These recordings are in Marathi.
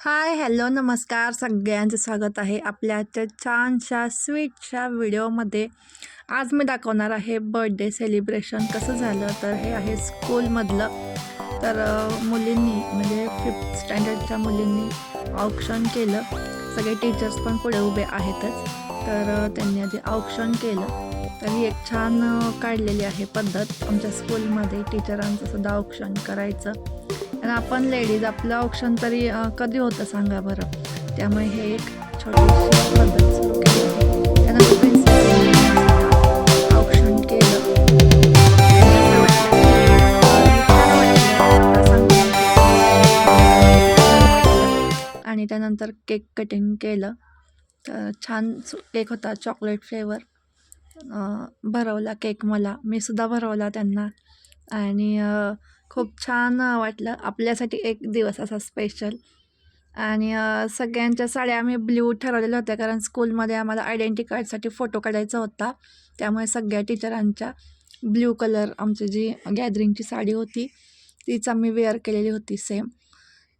हाय हॅलो नमस्कार. सगळ्यांचं स्वागत आहे आपल्या आजच्या छानशा स्वीटशा व्हिडिओमध्ये. आज मी दाखवणार आहे बर्थडे सेलिब्रेशन. कसं झालं तर हे आहे स्कूलमधलं. तर मुलींनी म्हणजे फिफ्थ स्टँडर्डच्या मुलींनी ऑप्शन केलं. सगळे टीचर्स पण पुढे उभे आहेतच. तर त्यांनी आधी ऑप्शन केलं. तर ही एक छान काढलेली आहे पद्धत. आमच्या स्कूलमध्ये टीचरांचं सुद्धा ऑप्शन करायचं. आणि आपण लेडीज आपलं ऑप्शन तरी कधी होतं सांगा बरं? त्यामुळे हे एक छोटीशी पद्धत त्यानंतर ऑप्शन केलं. आणि त्यानंतर केक कटिंग केलं. तर छान केक होता चॉकलेट फ्लेवर. भरवला केक मला. मी सुद्धा भरवला त्यांना. आणि खूप छान वाटलं. आपल्यासाठी एक दिवस असा स्पेशल आणि सगळ्यांच्या साड्या आम्ही ब्ल्यू ठरवलेल्या होत्या कारण स्कूलमध्ये आम्हाला आयडेंटी कार्डसाठी फोटो काढायचा होता. त्यामुळे सगळ्या टीचरांच्या ब्ल्यू कलर आमची जी गॅदरिंगची साडी होती तीच आम्ही वेअर केलेली होती सेम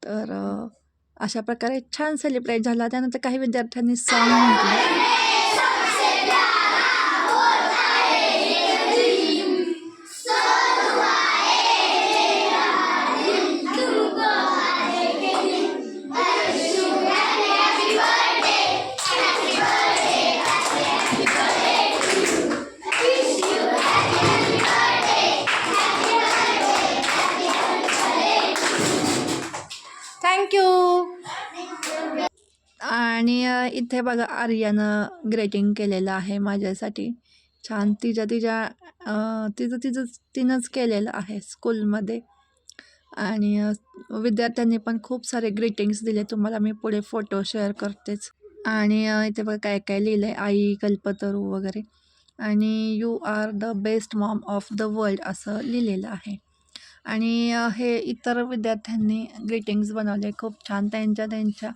तर अशा प्रकारे छान सेलिब्रेट झाला. त्यानंतर काही विद्यार्थ्यांनी सॉन्ग म्हटलं. थँक्यू. आणि इथे बघा आर्यानं ग्रेटिंग केलेलं आहे माझ्यासाठी. छान तिच्या तिच्या तिचं तिचं तिनंच केलेलं आहे स्कूलमध्ये आणि विद्यार्थ्यांनी पण खूप सारे ग्रीटिंग्स दिले. तुम्हाला मी पुढे फोटो शेअर करतेच. आणि इथे बघा काय काय लिहिलं आहे आई कल्पतरू वगैरे. आणि you are the best mom of the world असं लिहिलेलं आहे. आणि हे इतर विद्यार्थ्यांनी ग्रीटिंग्ज बनवले. खूप छान त्यांच्या त्यांच्या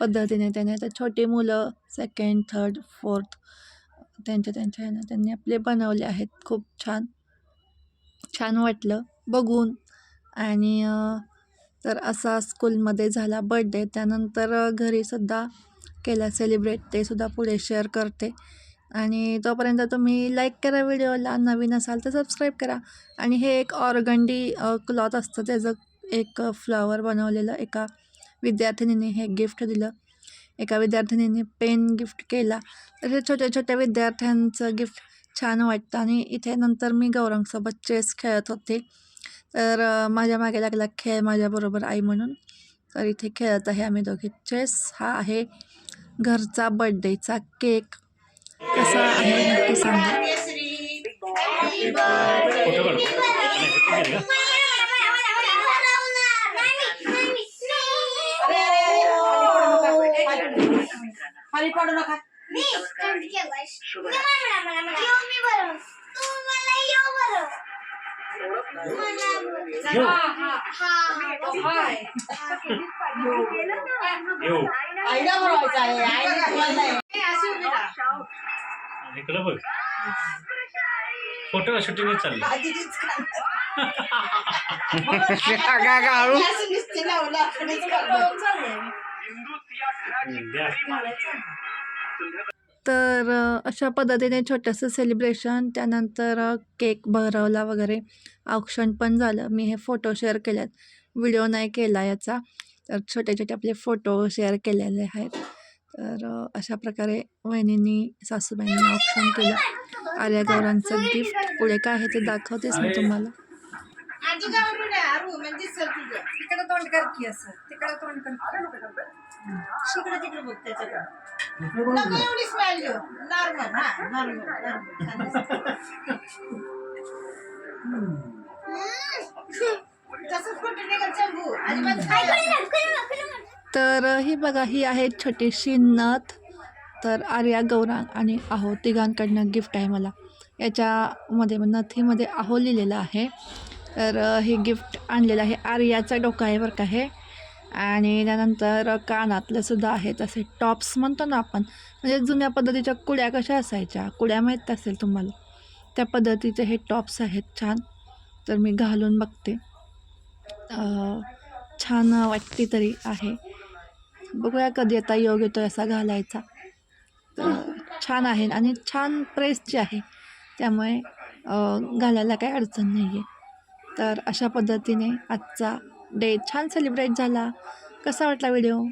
पद्धतीने त्याने आता छोटी मुलं सेकंड थर्ड फोर्थ त्यांच्या त्यांच्या ह्यानं त्यांनी आपले बनवले आहेत. खूप छान छान वाटलं बघून. आणि तर असा स्कूलमध्ये झाला बड्डे त्यानंतर घरीसुद्धा केला सेलिब्रेट ते सुद्धा पुढे शेअर करते. आणि तोपर्यंत तुम्ही लाईक करा व्हिडिओला नवीन असाल तर सबस्क्राईब करा. आणि हे एक ऑरगंडी क्लॉथ असतं. त्याचं एक फ्लॉवर बनवलेलं एका विद्यार्थिनीने हे गिफ्ट दिलं. एका विद्यार्थिनीने पेन गिफ्ट केला. तर हे छोट्या छोट्या विद्यार्थ्यांचं गिफ्ट छान वाटतं. आणि इथे नंतर मी गौरंगसोबत चेस खेळत होते. तर माझ्या मागे लागला खेळ माझ्याबरोबर आई म्हणून. तर इथे खेळत आहे आम्ही दोघे. चेस हा आहे घरचा बड्डेचा केक कसा आहे नक्की सांगा. फोटो काढ खाली पडू नका येऊ येऊ आईला बोलवायचं आहे आहे. इकडं बघ. फोटो शूटिंग चाललं आधीच खाल्लं. असं नुसतं लावलं, आपणच खाल्लं. हम्म, द्या. तर अशा पद्धतीने छोटंसं सेलिब्रेशन त्यानंतर केक भरवला वगैरे औक्षण पण झालं. मी हे फोटो शेअर केलेत. व्हिडिओ नाही केला याचा. तर छोटे छोटे आपले फोटो शेअर केलेले आहेत. तर अशा प्रकारे वहिनींनी सासूबाईंनी ऑप्शन केलं. आर्या गौरांचं गिफ्ट पुढे काय आहे ते दाखवतेच मी तुम्हाला. म्हणजे चल तुझं. तिकडे तोंड कर की असं. तिकडे तोंड कर. शिकडं तिकडं बघ त्याच्याकडं. नको एवढी स्माईल देऊ. नॉर्मल हा नॉर्मल तसंच कुठे अजिबात तर ही बघा ही आहे छोटीशी नथ. तर आर्या गौरांग आणि आहो तिघांकडनं गिफ्ट आहे मला. याच्यामध्ये नथीमध्ये आहो लिहिलेलं आहे. तर हे गिफ्ट आणलेलं आहे. आर्याचा डोका आहे बरं का हे. आणि त्यानंतर कानातलं सुद्धा तसे टॉप्स म्हणतो ना आपण. म्हणजे जुन्या पद्धतीच्या कुड्या कशा असायच्या? कुड्या माहीत असेल तुम्हाला? त्या पद्धतीचे हे टॉप्स आहेत छान. तर मी घालून बघते. छान वाटते तरी आहे. बघूया कधी आता योग येतो असा घालायचा. तर छान आहे आणि छान प्रेसची आहे. त्यामुळे घालायला काही अडचण नाही आहे तर अशा पद्धतीने आजचा डे छान सेलिब्रेट झाला. कसा वाटला व्हिडिओ